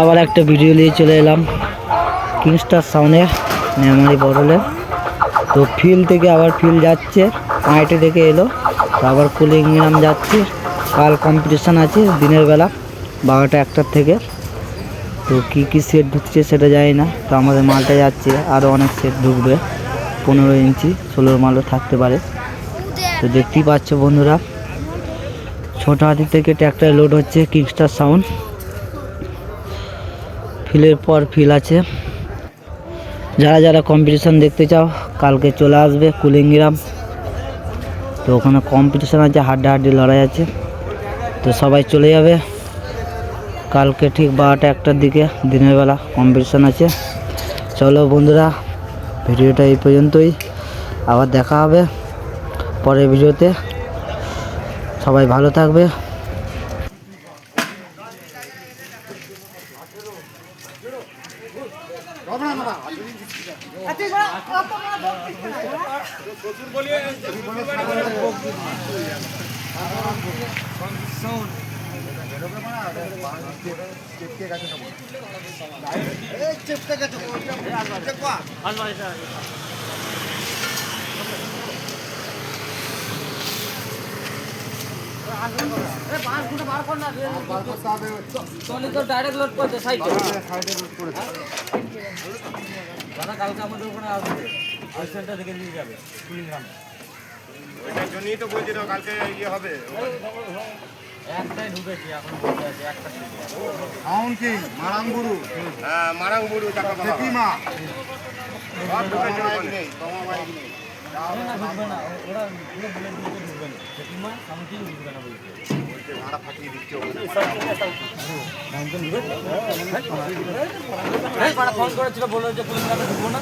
আবার একটা ভিডিও নিয়ে চলে এলাম। কিংস্টার সাউন্ডের মেমারি বড়লে তো ফিল থেকে আবার ফিল যাচ্ছে আইটে থেকে এলো। তো আবার কুলিংগ্রাম যাচ্ছে। কাল কম্পিটিশান আছে, দিনের বেলা, বারোটা একটার থেকে। তো কী কী সেট ঢুকছে সেটা জানি না। তো আমাদের মালটা যাচ্ছে আরও অনেক সেট ঢুকবে। পনেরো ইঞ্চি, ষোলোর মালও থাকতে পারে। তো দেখতেই পাচ্ছ বন্ধুরা, ছোট হাতি থেকে ট্র্যাক্টর লোড হচ্ছে কিংস্টার সাউন্ড ফিলের পর ফিল আছে। যারা যারা কম্পিটিশন দেখতে চাও, কালকে চলে আসবে কুলিংগ্রাম তো ওখানে কম্পিটিশন আছে হাড্ডা হাড্ডি লড়াই আছে। তো সবাই চলে যাবে। কালকে ঠিক বারোটা একটার দিকে, দিনের বেলা কম্পিটিশন আছে। চলো বন্ধুরা, ভিডিওটা এই পর্যন্তই। আবার দেখা হবে পরের ভিডিওতে। সবাই ভালো থাকবে। ডাইরেক্ট গেছে করছে সাইকেল দাদা কালকে আমাদের ওখানে আসবে আইসেন্টটা দেখে নিয়ে যাবে কুড়িগ্রামে ওইটার জন্যই তো বলছি তো কালকে ইয়ে হবে একটাই ঢুকেছি এখন বসে আছে একটা সাউন্ড কিং হ্যাঁ মারাং বুড়ু টাকা পাবা সব ঢুকেছে নেই কমা বাইক নেই না ঢুকবে না ওরা পুরো বলে দিয়েছে ঢুকবে প্রতিমা ঢুকবে না ফাটিয়ে দিচ্ছে ওখানে ফোন করেছিল বলল যে ঢুকবো না